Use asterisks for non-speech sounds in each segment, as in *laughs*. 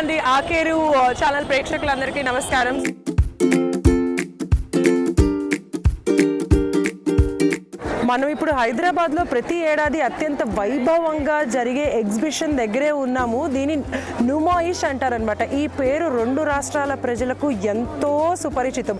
అండి. ఆఖేరు ఛానల్ ప్రేక్షకులందరికీ నమస్కారం. మనం ఇప్పుడు హైదరాబాద్లో ప్రతి ఏడాది అత్యంత వైభవంగా జరిగే ఎగ్జిబిషన్ దగ్గరే ఉన్నాము. దీని నుమాయిష్ అంటారనమాట. ఈ పేరు రెండు రాష్ట్రాల ప్రజలకు ఎంతో సుపరిచితం.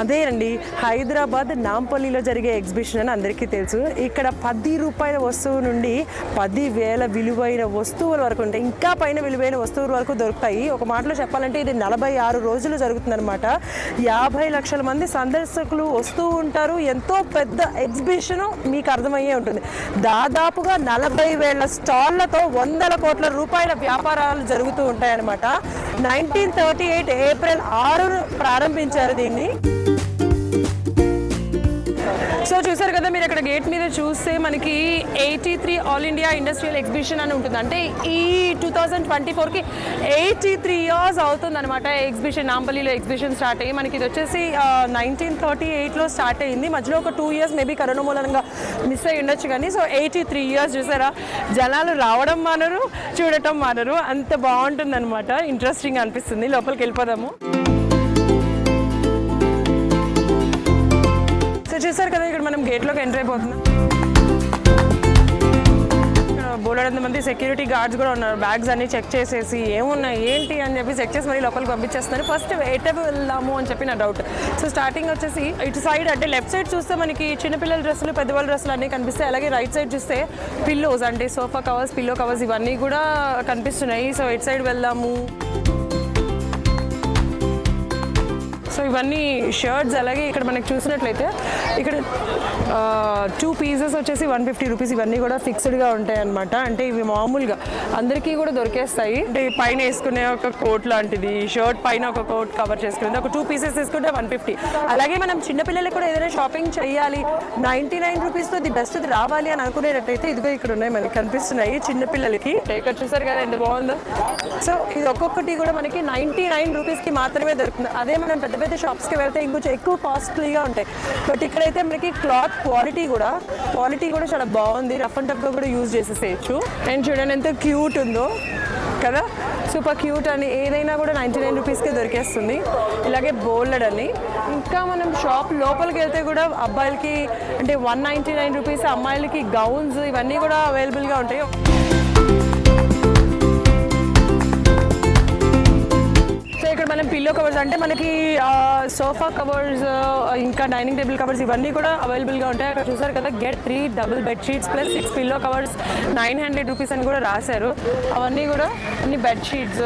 అదేనండి హైదరాబాద్ నాంపల్లిలో జరిగే ఎగ్జిబిషన్ అని అందరికీ తెలుసు. ఇక్కడ పది రూపాయల వస్తువు నుండి పది వేల విలువైన వస్తువుల వరకు ఉంటాయి. ఇంకా పైన విలువైన వస్తువుల వరకు దొరుకుతాయి. ఒక మాటలో చెప్పాలంటే ఇది నలభై ఆరు రోజులు జరుగుతుందన్నమాట యాభై లక్షల మంది సందర్శకులు వస్తూ ఉంటారు. ఎంతో పెద్ద ఎగ్జిబిషన్ మీకు అర్థమయ్యే ఉంటుంది. దాదాపుగా నలభై వేల స్టాళ్ళతో వందల కోట్ల రూపాయల వ్యాపారాలు జరుగుతూ ఉంటాయన్నమాట. నైన్టీన్ థర్టీ ఎయిట్ ఏప్రిల్ ఆరు ప్రారంభించారు దీన్ని. సో చూసారు కదా మీరు అక్కడ గేట్ మీద చూస్తే మనకి eighty three all India industrial exhibition అని ఉంటుంది. అంటే ఈ టూ థౌజండ్ ట్వంటీ ఫోర్కి ఎయిటీ త్రీ ఇయర్స్ అవుతుంది అనమాట ఎగ్జిబిషన్ నాంపల్లిలో ఎగ్జిబిషన్ స్టార్ట్ అయ్యి మనకి ఇది వచ్చేసి నైన్టీన్ థర్టీ ఎయిట్లో స్టార్ట్ అయ్యింది. మధ్యలో ఒక టూ ఇయర్స్ మేబీ కరోనా మూలంగా మిస్ అయ్యి ఉండొచ్చు కానీ సో ఎయిటీ త్రీ ఇయర్స్ చూసారా? జనాలు రావడం మానరు చూడటం మానరు. అంత బాగుంటుంది అనమాట ఇంట్రెస్టింగ్ అనిపిస్తుంది. లోపలికి వెళ్ళిపోదాము. చూసారు కదా ఇక్కడ మనం గేట్లోకి ఎంటర్ అయిపోతున్నాం. బోలెడంత మంది సెక్యూరిటీ గార్డ్స్ కూడా ఉన్నారు. బ్యాగ్స్ అన్ని చెక్ చేసేసి ఏమున్నాయి? ఏంటి? అని చెప్పి చెక్ చేసి మరీ లోపలికి పంపించేస్తున్నారు. ఫస్ట్ ఎట వెళ్దాము అని చెప్పి నా డౌట్ సో స్టార్టింగ్ వచ్చేసి ఇటు సైడ్ అంటే లెఫ్ట్ సైడ్ చూస్తే మనకి చిన్నపిల్లల డ్రెస్సులు పెద్దవాళ్ళ డ్రెస్సులు అన్నీ కనిపిస్తాయి. అలాగే రైట్ సైడ్ చూస్తే పిల్లోస్ అంటే సోఫా కవర్స్ పిల్లో కవర్స్ ఇవన్నీ కూడా కనిపిస్తున్నాయి. సో ఇటు సైడ్ వెళ్దాము. సో ఇవన్నీ షర్ట్స్ అలాగే ఇక్కడ మనకి చూసినట్లయితే ఇక్కడ టూ పీసెస్ వచ్చేసి వన్ ఫిఫ్టీ రూపీస్ ఇవన్నీ కూడా ఫిక్స్డ్గా ఉంటాయి అనమాట అంటే ఇవి మామూలుగా అందరికీ కూడా దొరికేస్తాయి. అంటే పైన వేసుకునే ఒక కోట్ లాంటిది షర్ట్ పైన ఒక కోట్ కవర్ చేసుకునేది. ఒక టూ పీసెస్ తీసుకుంటే వన్ ఫిఫ్టీ అలాగే మనం చిన్నపిల్లలకి కూడా ఏదైనా షాపింగ్ చేయాలి నైంటీ నైన్ రూపీస్తో ది బెస్ట్ రావాలి అని అనుకునేటట్టయితే ఇదిగో ఇక్కడ ఉన్నాయి మనకి కనిపిస్తున్నాయి చిన్నపిల్లలకి. ఇక్కడ చూసారు కదా ఎంత బాగుందో. సో ఇది ఒక్కొక్కటి కూడా మనకి నైంటీ నైన్ రూపీస్కి మాత్రమే దొరుకుతుంది. అదే మనం పెద్ద పెద్ద షాప్స్కి వెళ్తే ఇంకొంచెం ఎక్కువ కాస్ట్లీగా ఉంటాయి. బట్ ఇక్కడైతే మనకి క్లాత్ క్వాలిటీ కూడా క్వాలిటీ కూడా చాలా బాగుంది. రఫ్ అండ్ టఫ్గా కూడా యూజ్ చేసేసేయచ్చు. అండ్ చూడండి ఎంత క్యూట్ ఉందో కదా? సూపర్ క్యూట్ అని ఏదైనా కూడా నైంటీ నైన్ రూపీస్కే దొరికేస్తుంది. ఇలాగే బోల్డ్ అని. ఇంకా మనం షాప్ లోపలికి వెళ్తే కూడా అబ్బాయిలకి అంటే వన్ నైంటీ నైన్ రూపీస్ అమ్మాయిలకి గౌన్స్ ఇవన్నీ కూడా అవైలబుల్గా ఉంటాయి. ఇక్కడ మనం పిల్లో కవర్స్ అంటే మనకి సోఫా కవర్స్ ఇంకా డైనింగ్ టేబుల్ కవర్స్ ఇవన్నీ కూడా అవైలబుల్గా ఉంటాయి. అక్కడ చూసారు కదా get three double bed sheets plus six pillow covers nine hundred rupees అని కూడా రాశారు. అవన్నీ కూడా అన్ని బెడ్ షీట్స్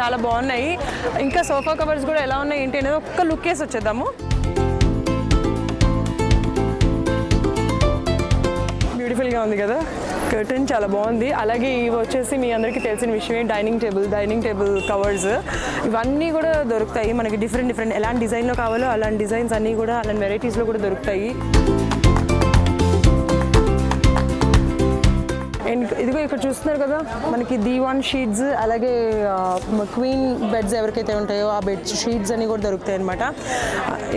చాలా బాగున్నాయి. ఇంకా సోఫా కవర్స్ కూడా ఎలా ఉన్నాయి ఏంటి అనేది ఒక్క లుక్ వేసి వచ్చేద్దాము. బ్యూటిఫుల్గా ఉంది కదా? కర్టన్ చాలా బాగుంది. అలాగే ఇవి వచ్చేసి మీ అందరికీ తెలిసిన విషయమే dining table dining table covers ఇవన్నీ కూడా దొరుకుతాయి. మనకి డిఫరెంట్ డిఫరెంట్ ఎలాంటి డిజైన్లో కావాలో అలాంటి డిజైన్స్ అన్నీ కూడా అలాంటి వెరైటీస్లో కూడా దొరుకుతాయి. అండ్ ఇదిగో ఇక్కడ చూస్తున్నారు కదా మనకి దీవాన్ షీట్స్ అలాగే క్వీన్ బెడ్స్ ఎవరికైతే ఉంటాయో ఆ బెడ్ షీట్స్ అన్ని కూడా దొరుకుతాయి అనమాట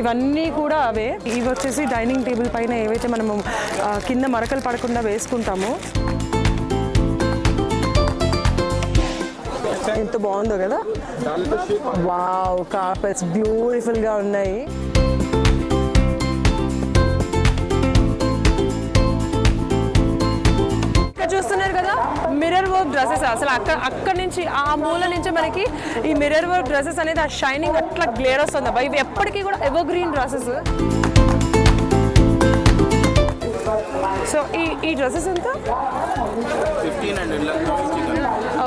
ఇవన్నీ కూడా అవే. ఇవి వచ్చేసి డైనింగ్ టేబుల్ పైన ఏవైతే మనము కింద మరకలు పడకుండా వేసుకుంటామో. ఎంత బాగుందో కదా. వావ్ కార్పెట్స్ బ్యూటిఫుల్గా ఉన్నాయి. కదా? మిర్రర్ వర్క్ డ్రెస్సెస్ అసలు అక్కడ అక్కడి నుంచి ఆ మూల నుంచి మనకి ఈ మిర్రర్ వర్క్ డ్రెస్సెస్ అనేది ఆ షైనింగ్ అట్లా గ్లేర్ వస్తుంది అబ్బా. ఇవి ఎప్పటికీ కూడా ఎవర్ గ్రీన్ డ్రెస్సెస్ సో ఈ ఈ డ్రెస్సెస్ ఎంత?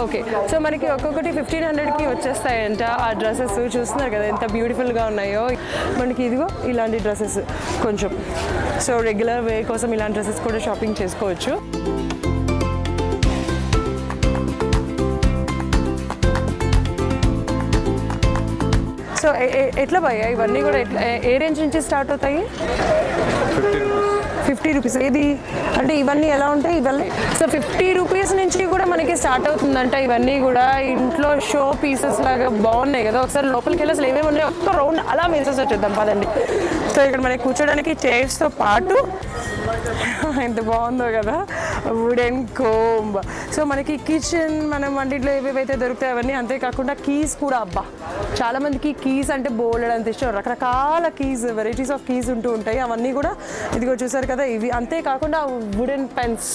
ఓకే సో మనకి ఒక్కొక్కటి ఫిఫ్టీన్ హండ్రెడ్కి వచ్చేస్తాయంట ఆ డ్రెస్సెస్ చూస్తున్నారు కదా ఎంత బ్యూటిఫుల్గా ఉన్నాయో. మనకి ఇదిగో ఇలాంటి డ్రెస్సెస్ కొంచెం. సో రెగ్యులర్ వే కోసం ఇలాంటి డ్రెస్సెస్ కూడా షాపింగ్ చేసుకోవచ్చు. సో ఎట్లా భయ్యా ఇవన్నీ కూడా ఎట్లా? ఏ- రేంజ్ నుంచి స్టార్ట్ అవుతాయి? ఫిఫ్టీ రూపీస్ ఏది? అంటే ఇవన్నీ ఎలా ఉంటాయి? ఇవన్నీ సో ఫిఫ్టీ రూపీస్ నుంచి కూడా మనకి స్టార్ట్ అవుతుందంట. ఇవన్నీ కూడా ఇంట్లో షో పీసెస్ లాగా బాగున్నాయి కదా. ఒకసారి లోపలికి వెళ్ళి అసలు ఏమేమి ఉన్నాయి? ఒక్క రౌండ్ అలా వేసేసి వచ్చేద్దాం. పదండి. సో ఇక్కడ మనకి కూర్చోడానికి చైర్స్తో పాటు *laughs* ఎంత బాగుందో కదా. వుడెన్ కోంబ్ సో మనకి కిచెన్ మనం వంటిట్లో ఏవేవైతే దొరుకుతాయి అవన్నీ అంతేకాకుండా కీస్ కూడా అబ్బా. చాలామందికి కీస్ అంటే బోల్డ్ అంత ఇష్టం. రకరకాల కీస్ వెరైటీస్ ఆఫ్ కీస్ ఉంటూ ఉంటాయి. అవన్నీ కూడా ఇదిగో చూసారు కదా ఇవి. అంతేకాకుండా wooden pens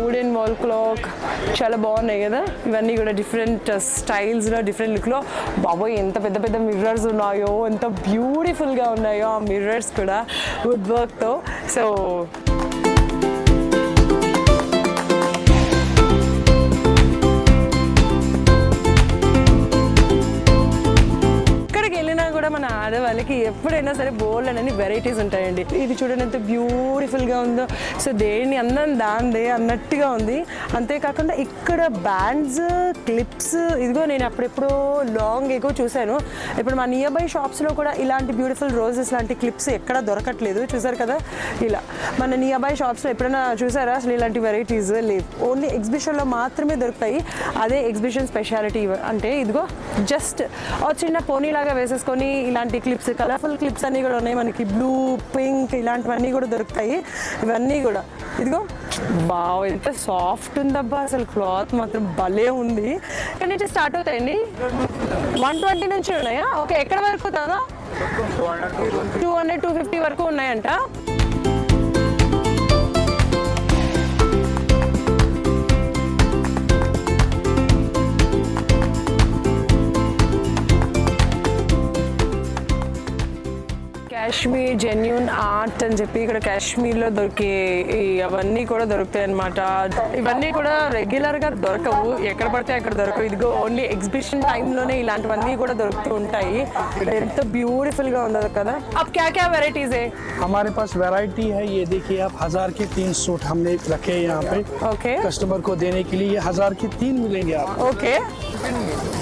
wooden wall clock చాలా బాగున్నాయి కదా. ఇవన్నీ కూడా డిఫరెంట్ స్టైల్స్లో డిఫరెంట్ లుక్లో బాబోయ్ ఎంత పెద్ద పెద్ద మిర్రర్స్ ఉన్నాయో ఎంత బ్యూటిఫుల్గా ఉన్నాయో ఆ మిర్రర్స్ కూడా వుడ్ వర్క్తో సో ఎప్పుడైనా సరే బోల్డ్ అనేది వెరైటీస్ ఉంటాయండి. ఇది చూడండి ఎంత బ్యూటిఫుల్గా ఉందో. సో దేని అందం దాందే అన్నట్టుగా ఉంది. అంతేకాకుండా ఇక్కడ బ్యాండ్స్ క్లిప్స్ ఇదిగో నేను అప్పుడెప్పుడో లాంగ్ ఎగో చూశాను. ఇప్పుడు మా నియర్ బై షాప్స్లో కూడా ఇలాంటి బ్యూటిఫుల్ రోజెస్ లాంటి క్లిప్స్ ఎక్కడ దొరకట్లేదు. చూసారు కదా? ఇలా. మన నియర్ బై షాప్స్లో ఎప్పుడైనా చూసారా? అసలు ఇలాంటి వెరైటీస్ లేవు. ఓన్లీ ఎగ్జిబిషన్లో మాత్రమే దొరుకుతాయి. అదే ఎగ్జిబిషన్ స్పెషాలిటీ అంటే ఇదిగో జస్ట్ ఒక చిన్న పోనీలాగా వేసేసుకొని ఇలాంటి క్లిప్స్ కలర్ఫుల్ క్లిప్స్ అన్నీ కూడా ఉన్నాయి. మనకి బ్లూ పింక్ ఇలాంటివన్నీ కూడా దొరుకుతాయి. ఇవన్నీ కూడా. ఇదిగో. బావ్ ఎంత సాఫ్ట్ ఉందబ్బా. అసలు క్లాత్ మాత్రం భలే ఉంది. ఇక్కడ నుంచి స్టార్ట్ అవుతాయండి. వన్ ట్వంటీ నుంచి ఉన్నాయా? ఓకే ఎక్కడ వరకు దాదా టూ హండ్రెడ్ టూ ఫిఫ్టీ వరకు ఉన్నాయంట. కాశ్మీర్ జెన్యున్ ఆర్ట్ అని చెప్పి ఇక్కడ కాశ్మీర్లో దొరికే ఈ అవన్నీ కూడా దొరుకుతాయి అనమాట ఇవన్నీ కూడా రెగ్యులర్గా దొరకవు ఎక్కడ పడితే అక్కడ దొరకవు ఇదిగో ఓన్లీ ఎగ్జిబిషన్ టైంలోనే ఇలాంటివన్నీ కూడా దొరుకుతూ ఉంటాయి ఎంత బ్యూటిఫుల్గా ఉందో కదా అప్ క్యా క్యా వెరైటీస్ ఏ हमारे पास वैरायटी है ये देखिए आप हजार के तीन सूट हमने रखे हैं यहाँ पे ఓకే कस्टमर को देने के लिए ये हजार के तीन मिलेंगे आपको ఓకే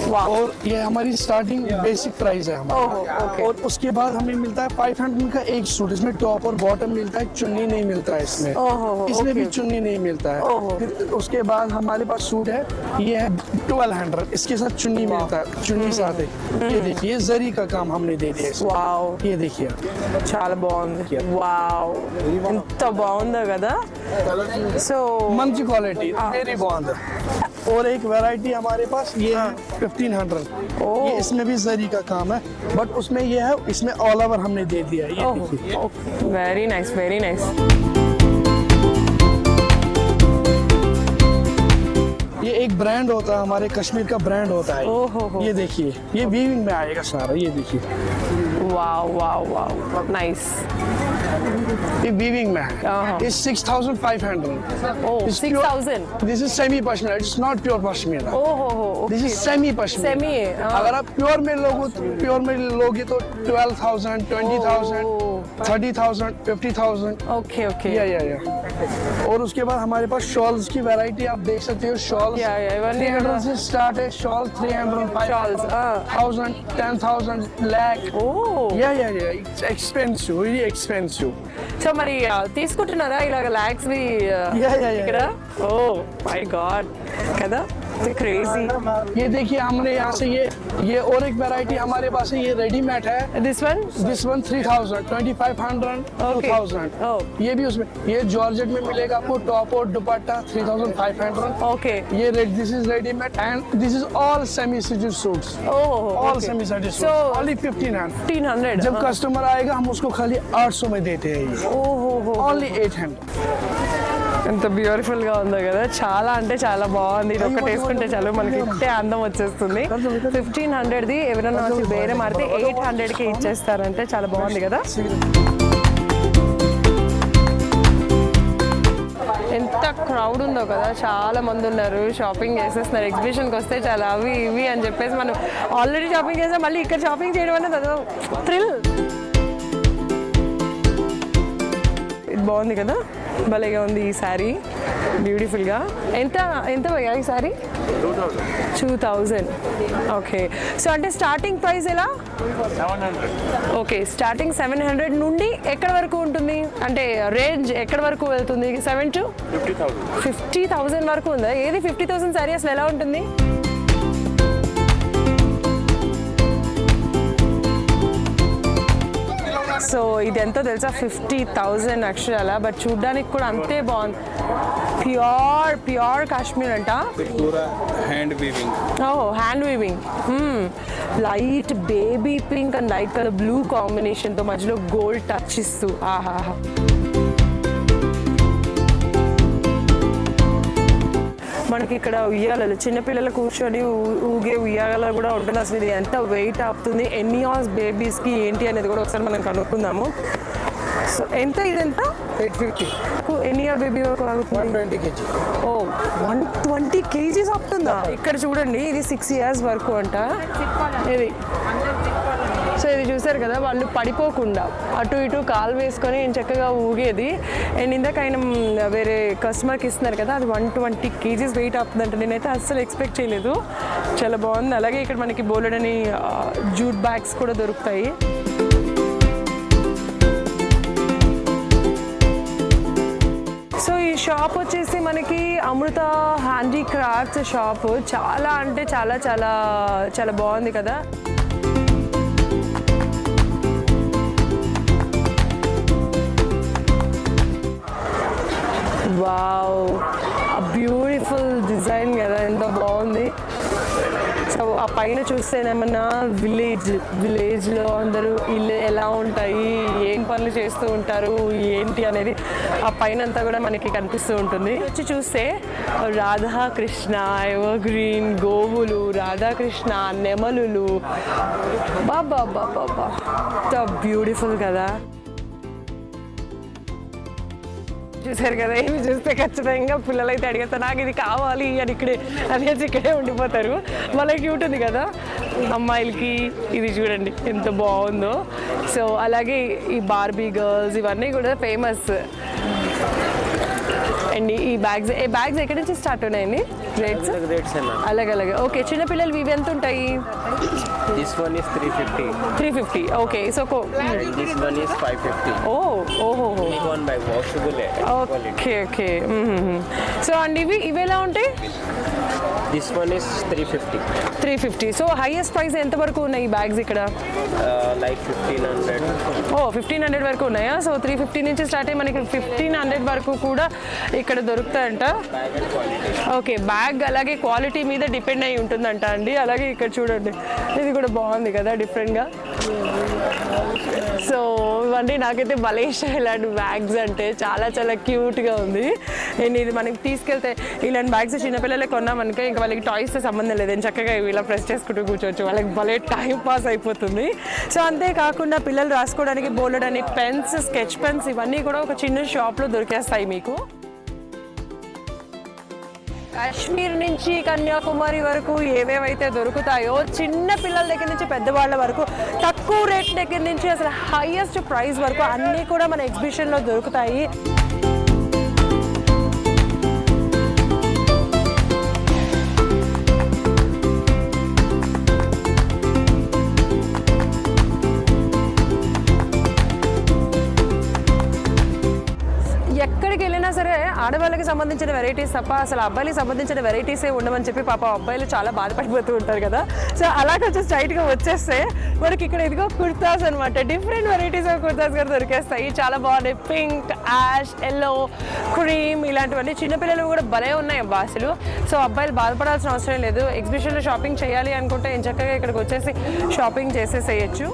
वाह और ये हमारी स्टार्टिंग बेसिक प्राइस है हमारा ओहो, ओके। और उसके बाद हमें मिलता है फाइव हंड्रेड का एक सूट इसमें टॉप और बॉटम मिलता है चुन्नी नहीं मिलता है इसमें ओहो, इसमें भी ओके। चुन्नी नहीं मिलता है ओहो। फिर उसके बाद हमारे पास सूट है ये है ट्वेल्व हंड्रेड इसके साथ चुन्नी मिलता है चुन्नी साथ है ये देखिए ये जरी का काम हमने दे दिया इसमें వావ్ ये देखिए आप। చాలా బాగుంది వావ్ ఎంత బాగుందో కదా సో मंच क्वालिटी वेरी बॉन्ड और एक वैरायटी हमारे पास ये है फिफ्टीन हंड्रेड इसमें भी जरी का काम है बट उसमें ये है इसमें ऑल ओवर हमने दे दिया है वेरी नाइस वेरी नाइस ये एक ब्रांड होता है हमारे कश्मीर का ब्रांड होता है। ये देखिए ये वीविंग में आएगा सारा ये देखिए। Wow, wow, wow. Nice. The weaving mat Uh-huh. is 6,500. Oh, It's pure- 6,000. This is semi pashmina. It's not pure pashmina. Oh हो हो okay. This is semi pashmina. Semi है, हाँ। अगर आप प्योर में लोगे तो प्योर में लोगे तो 12,000, 20,000. Thirty thousand fifty thousand okay okay yeah yeah yeah और उसके बाद हमारे पास शॉल्स की वैरायटी आप देख सकते हो शॉल्स या, या, इवन थ्री ये हंड्रेड वाला- से स्टार्ट है शॉल थ्री हंड्रेड Shawls, हाँ। Thousand ten thousand lack oh yeah yeah yeah it's expensive very expensive so మరి ఆ, తీసుకుంటున్నారా ఇలాగ ల్యాక్స్ వి ఆ, Yeah, yeah, yeah, ఇక్కడ ఓ మై గాడ్ కదా क्रेजी ये देखिए हमने यहाँ से ये ये और एक वेराइटी हमारे पास है ये रेडीमेड है। This one this one three thousand twenty five hundred two thousand ये भी उसमें ये जॉर्जेट में मिलेगा आपको टॉप और dupatta three thousand five hundred okay ये this is readymade and this is all semi stitched suit all semi stitched suits only fifteen hundred जब कस्टमर आएगा हम उसको खाली आठ सौ में देते हैं ओनली एट हंड्रेड ఎంత బ్యూటిఫుల్గా ఉందో కదా. చాలా అంటే చాలా బాగుంది. ఇది ఒకటి వేసుకుంటే చాలు మనకి ఇట్టే అందం వచ్చేస్తుంది. ఫిఫ్టీన్ హండ్రెడ్ ది ఎవరైనా వచ్చి వేరే మారితే ఎయిట్ హండ్రెడ్కి ఇచ్చేస్తారంటే చాలా బాగుంది కదా. ఎంత క్రౌడ్ ఉందో కదా. చాలా మంది ఉన్నారు షాపింగ్ చేసేస్తున్నారు. ఎగ్జిబిషన్కి వస్తే చాలా అవి ఇవి అని చెప్పేసి మనం ఆల్రెడీ షాపింగ్ చేసాం. మళ్ళీ ఇక్కడ షాపింగ్ చేయడం అనేది అదో థ్రిల్. బాగుంది కదా? భలేగా ఉంది ఈ శారీ. బ్యూటిఫుల్గా ఎంత ఎంత పోయా ఈ sari? Two thousand okay so అంటే స్టార్టింగ్ ప్రైస్ ఎలా? ఓకే స్టార్టింగ్ సెవెన్ హండ్రెడ్ నుండి ఎక్కడ వరకు ఉంటుంది? అంటే రేంజ్ ఎక్కడ వరకు వెళ్తుంది? సెవెన్ టు ఫిఫ్టీ థౌజండ్ వరకు ఉందా? ఏది ఫిఫ్టీ థౌసండ్ శారీ అసలు ఎలా ఉంటుంది? సో ఇది ఎంతో తెలుసా ఫిఫ్టీ థౌజండ్ అక్షరాల బట్ చూడ్డానికి కూడా అంతే బాగుంది. ప్యూర్ ప్యూర్ కాశ్మీర్ అంట. హ్యాండ్ వీవింగ్ ఓహో hand weaving light baby pink and light colour blue కాంబినేషన్తో మధ్యలో గోల్డ్ టచ్ ఇస్తూ. ఆహాహా. మనకి ఇక్కడ ఉయ్యాలలు చిన్నపిల్లలు కూర్చొని ఊగే ఉయ్యాల కూడా ఉంటుంది. అసలు ఇది ఎంత వెయిట్ ఆపుతుంది? ఎన్ని ఆస్ బేబీస్కి ఏంటి అనేది కూడా ఒకసారి మనం కనుక్కుందాము. సో ఎంత ఇదంతా? Eight fifty. ఎన్ని ఇయర్ బేబీ వరకు one twenty KG. Oh one twenty KGs ఆపుతుందా? ఇక్కడ చూడండి ఇది సిక్స్ ఇయర్స్ వరకు అంట. ఇది సో ఇది చూసారు కదా వాళ్ళు పడిపోకుండా అటు ఇటు కాలు వేసుకొని చక్కగా ఊగేది. అండ్ ఇందాక ఆయన వేరే కస్టమర్కి ఇస్తున్నారు కదా అది వన్ ట్వంటీ కేజీస్ వెయిట్ అవుతుందంట. నేనైతే అస్సలు ఎక్స్పెక్ట్ చేయలేదు. చాలా బాగుంది. అలాగే ఇక్కడ మనకి బోలెడని జూట్ బ్యాగ్స్ కూడా దొరుకుతాయి. సో ఈ షాప్ వచ్చేసి మనకి అమృత హ్యాండీక్రాఫ్ట్స్ షాప్ చాలా అంటే చాలా చాలా చాలా బాగుంది కదా. పైన చూస్తేనేమన్నా విలేజ్ విలేజ్లో అందరూ ఇల్లు ఎలా ఉంటాయి ఏం పనులు చేస్తూ ఉంటారు ఏంటి అనేది ఆ పైన అంతా కూడా మనకి కనిపిస్తూ ఉంటుంది. వచ్చి చూస్తే రాధాకృష్ణ ఎవర్ గ్రీన్ గోవులు రాధాకృష్ణ నెమలులు. బాబా బాబా బ్యూటిఫుల్ కదా. చూసారు కదా ఇవి చూస్తే ఖచ్చితంగా పిల్లలు అయితే అడిగేస్తారు నాకు ఇది కావాలి అని ఇక్కడే అనేసి ఇక్కడే ఉండిపోతారు. మళ్ళీ క్యూట్ ఉంది కదా అమ్మాయిలకి ఇది చూడండి ఎంత బాగుందో. సో అలాగే ఈ బార్బీ గర్ల్స్ ఇవన్నీ కూడా ఫేమస్ అండ్ ఈ బ్యాగ్స్ ఈ బ్యాగ్స్ ఎక్కడి నుంచి స్టార్ట్ ఉన్నాయండి? రేట్స్ రేట్స్ అలాగే అలాగే. ఓకే చిన్నపిల్లలు ఇవి ఎంత ఉంటాయి? This one is three fifty three fifty okay so and this one is five fifty oh ఓహో one by washable okay okay so and ఇవి ఇవి ఎలా ఉంటాయి? This one is three fifty three fifty so highest price ఎంత వరకు ఉన్నాయి ఈ bags ఇక్కడ like fifteen hundred oh fifteen hundred వరకు ఉన్నాయా? సో త్రీ ఫిఫ్టీ నుంచి స్టార్ట్ అయ్యి మనకి ఫిఫ్టీన్ హండ్రెడ్ వరకు కూడా ఇక్కడ దొరుకుతాయంట. ఓకే బ్యాగ్ అలాగే క్వాలిటీ మీద డిపెండ్ అయి ఉంటుందంట అండి. అలాగే ఇక్కడ చూడండి. ఇది కూడా బాగుంది కదా డిఫరెంట్గా సో ఇవన్నీ నాకైతే భలే ఇలాంటి బ్యాగ్స్ అంటే చాలా చాలా క్యూట్గా ఉంది. నేను ఇది మనకి తీసుకెళ్తే ఇలాంటి బ్యాగ్స్ చిన్నపిల్లలకి కొన్నామనుకో ఇంకా వాళ్ళకి టాయ్స్తో సంబంధం లేదు. నేను చక్కగా ఇవి ఇలా ప్రెస్ చేసుకుంటూ కూర్చోవచ్చు. వాళ్ళకి భలే టైం పాస్ అయిపోతుంది. సో అంతేకాకుండా పిల్లలు రాసుకోవడానికి బోలెడని పెన్స్ స్కెచ్ పెన్స్ ఇవన్నీ కూడా ఒక చిన్న షాప్లో దొరికేస్తాయి మీకు. కాశ్మీర్ నుంచి కన్యాకుమారి వరకు ఏవేవైతే దొరుకుతాయో చిన్న పిల్లల దగ్గర నుంచి పెద్దవాళ్ళ వరకు తక్కువ రేట్ దగ్గర నుంచి అసలు హైయెస్ట్ ప్రైస్ వరకు అన్నీ కూడా మన ఎగ్జిబిషన్లో దొరుకుతాయి. సరే ఆడవాళ్ళకి సంబంధించిన వెరైటీస్ తప్ప అసలు అబ్బాయిలకి సంబంధించిన వెరైటీసే ఉండమని చెప్పి పాప అబ్బాయిలు చాలా బాధపడిపోతూ ఉంటారు కదా. సో అలా కొంచెం స్ట్రైట్గా వచ్చేస్తే మనకి ఇక్కడ ఇదిగో కుర్తాస్ అనమాట డిఫరెంట్ వెరైటీస్ ఆఫ్ కుర్తాస్ కూడా దొరికేస్తాయి. చాలా బాగున్నాయి. పింక్ యాష్ ఎల్లో క్రీమ్ ఇలాంటివన్నీ చిన్నపిల్లలు కూడా భలే ఉన్నాయి అబ్బా అసలు. సో అబ్బాయిలు బాధపడాల్సిన అవసరం లేదు. ఎగ్జిబిషన్లో షాపింగ్ చేయాలి అనుకుంటే ఏం చక్కగా ఇక్కడికి వచ్చేసి షాపింగ్ చేసేసేయచ్చు.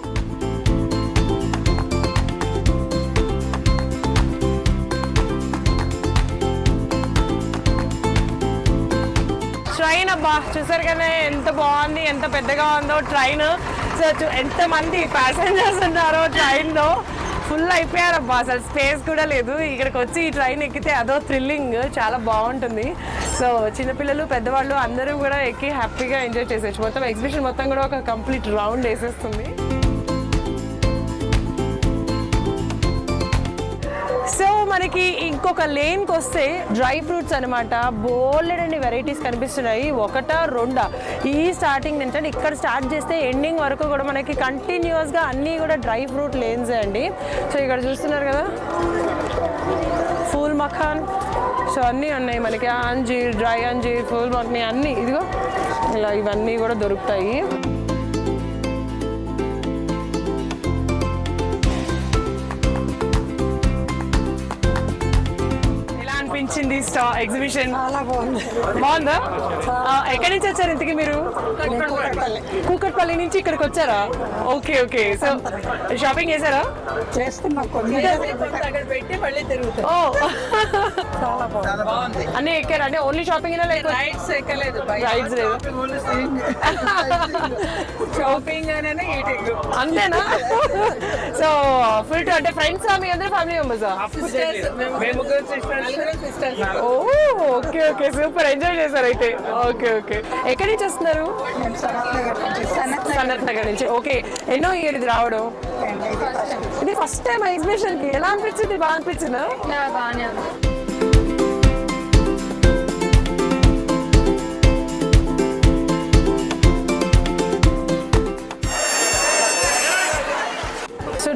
ట్రైన్ అబ్బా చూసారు కదా ఎంత బాగుంది ఎంత పెద్దగా ఉందో ట్రైన్. సో చూ- ఎంతమంది ప్యాసింజర్స్ ఉన్నారో ట్రైన్లో. ఫుల్ అయిపోయారబ్బా అసలు స్పేస్ కూడా లేదు. ఇక్కడికి వచ్చి ఈ ట్రైన్ ఎక్కితే అదో థ్రిల్లింగ్ చాలా బాగుంటుంది. సో చిన్నపిల్లలు పెద్దవాళ్ళు అందరూ కూడా ఎక్కి హ్యాపీగా ఎంజాయ్ చేసేయచ్చు. మొత్తం ఎగ్జిబిషన్ మొత్తం కూడా ఒక కంప్లీట్ రౌండ్ వేసేస్తుంది. మనకి ఇంకొక లేన్కి వస్తే డ్రై ఫ్రూట్స్ అనమాట బోలెడన్ని వెరైటీస్ కనిపిస్తున్నాయి. ఒకటా రెండా? ఈ స్టార్టింగ్ నుంచి అంటే ఇక్కడ స్టార్ట్ చేస్తే ఎండింగ్ వరకు కూడా మనకి కంటిన్యూస్గా అన్నీ కూడా డ్రై ఫ్రూట్ లేన్సే అండి. సో ఇక్కడ చూస్తున్నారు కదా? ఫూల్ మఖాన్ సో అన్నీ ఉన్నాయి మనకి అంజీర్ డ్రై అంజీర్ ఫూల్ మఖని అన్నీ. ఇదిగో ఇలా ఇవన్నీ కూడా దొరుకుతాయి. స్టా ఎగ్జిబిషన్. చాలా బాగుంది. ఎక్కడి నుంచి వచ్చారు ఇంతకి మీరు? కూకట్పల్లి. నుంచి ఇక్కడికి వచ్చారా? Okay okay. సో షాపింగ్ చేశారా? చేస్తున్నా కొన్ని. అక్కడ పెట్టి మళ్ళీ తిరుగుతాం ఓ. చాలా బాగుంది. అన్నీ ఎక్కారా? అంటే ఓన్లీ షాపింగ్ లేకపోతే రైడ్స్ ఎక్కలేదు. రైడ్స్ లేదు. షాపింగ్ అంతేనా? సో ఫుల్ టు అంటే ఫ్రెండ్స్ మీ అందరూ ఫ్యామిలీ మెంబర్సా? మేము sisters oh okay okay super. Enjoy చేశారు అయితే. Okay okay. ఎక్కడి నుంచి వస్తున్నారు? సనత్ నగర్ నుంచి. ఓకే. ఎన్నో ఇయర్ ఇది రావడం. ఇది ఫస్ట్ టైం ఎగ్జిబిషన్కి. ఎలా అనిపించింది? బాగా అనిపించిందా?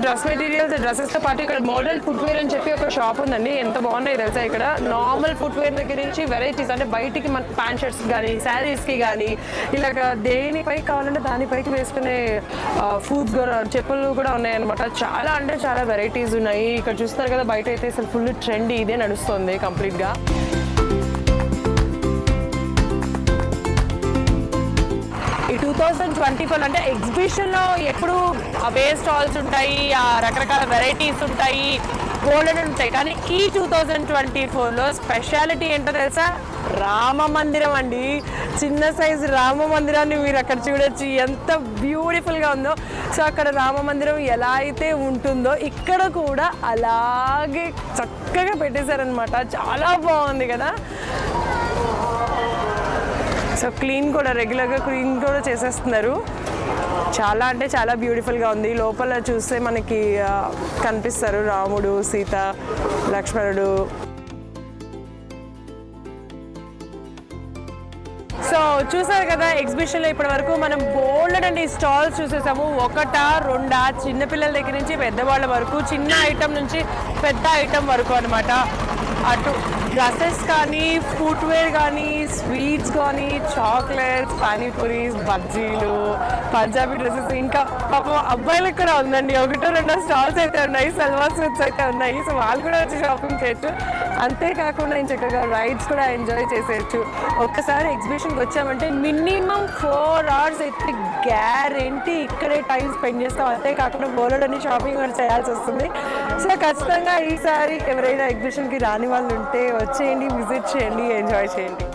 డ్రెస్ మెటీరియల్స్ డ్రెస్సెస్తో పాటు ఇక్కడ మోడల్ ఫుట్వేర్ అని చెప్పి ఒక షాప్ ఉందండి. ఎంత బాగున్నాయి తెలుసా ఇక్కడ? నార్మల్ ఫుట్వేర్ దగ్గర నుంచి వెరైటీస్ అంటే బయటికి మన ప్యాంట్ షర్ట్స్ కానీ శారీస్కి కానీ ఇలాగ దేనిపై కావాలంటే దానిపైకి వేసుకునే ఫుడ్ చెప్పులు కూడా ఉన్నాయన్నమాట. చాలా అంటే చాలా వెరైటీస్ ఉన్నాయి. ఇక్కడ చూస్తారు కదా బయట అయితే అసలు ఫుల్ ట్రెండ్ ఇదే నడుస్తుంది కంప్లీట్ థౌజండ్ ట్వంటీ ఫోర్ అంటే ఎగ్జిబిషన్లో ఎప్పుడు అవే స్టాల్స్ ఉంటాయి ఆ రకరకాల వెరైటీస్ ఉంటాయి గోల్డెన్ ఉంటాయి. కానీ ఈ టూ థౌజండ్ ట్వంటీ ఫోర్లో స్పెషాలిటీ ఏంటో తెలుసా? రామ మందిరం అండి. చిన్న సైజు రామ మందిరాన్ని మీరు అక్కడ చూడొచ్చు. ఎంత బ్యూటిఫుల్గా ఉందో. సో అక్కడ రామ మందిరం ఎలా అయితే ఉంటుందో ఇక్కడ కూడా అలాగే చక్కగా పెట్టేశారనమాట చాలా బాగుంది కదా. సో క్లీన్ కూడా రెగ్యులర్గా క్లీన్ కూడా చేసేస్తున్నారు. చాలా అంటే చాలా బ్యూటిఫుల్గా ఉంది. లోపల చూస్తే మనకి కనిపిస్తారు రాముడు సీత లక్ష్మణుడు. సో చూసారు కదా ఎగ్జిబిషన్లో ఇప్పటి వరకు మనం బోల్డ్ అండి స్టాల్స్ చూసేసాము. ఒకటా రెండా చిన్నపిల్లల దగ్గర నుంచి పెద్దవాళ్ళ వరకు చిన్న ఐటమ్ నుంచి పెద్ద ఐటమ్ వరకు అనమాట అటు డ్రెస్సెస్ కానీ ఫుట్వేర్ కానీ స్వీట్స్ కానీ చాక్లెట్స్ పానీపూరీస్ బజ్జీలు పంజాబీ డ్రెస్సెస్ ఇంకా పాపం అబ్బాయిలకు కూడా ఉందండి. ఒకటో రెండో స్టాల్స్ అయితే ఉన్నాయి సల్వార్ సూట్స్ అయితే ఉన్నాయి. సో వాళ్ళు కూడా వచ్చి షాపింగ్ చేయొచ్చు. అంతేకాకుండా నేను చక్కగా రైడ్స్ కూడా ఎంజాయ్ చేసేయచ్చు. ఒక్కసారి ఎగ్జిబిషన్కి వచ్చామంటే మినిమం ఫోర్ అవర్స్ అయితే గ్యారెంటీ ఇక్కడే టైం స్పెండ్ చేస్తాం. అంతేకాకుండా బోలెడ్ అని షాపింగ్ కూడా చేయాల్సి వస్తుంది. సో ఖచ్చితంగా ఈసారి ఎవరైనా ఎగ్జిబిషన్కి రాని వాళ్ళు ఉంటే వచ్చేయండి విజిట్ చేయండి ఎంజాయ్ చేయండి.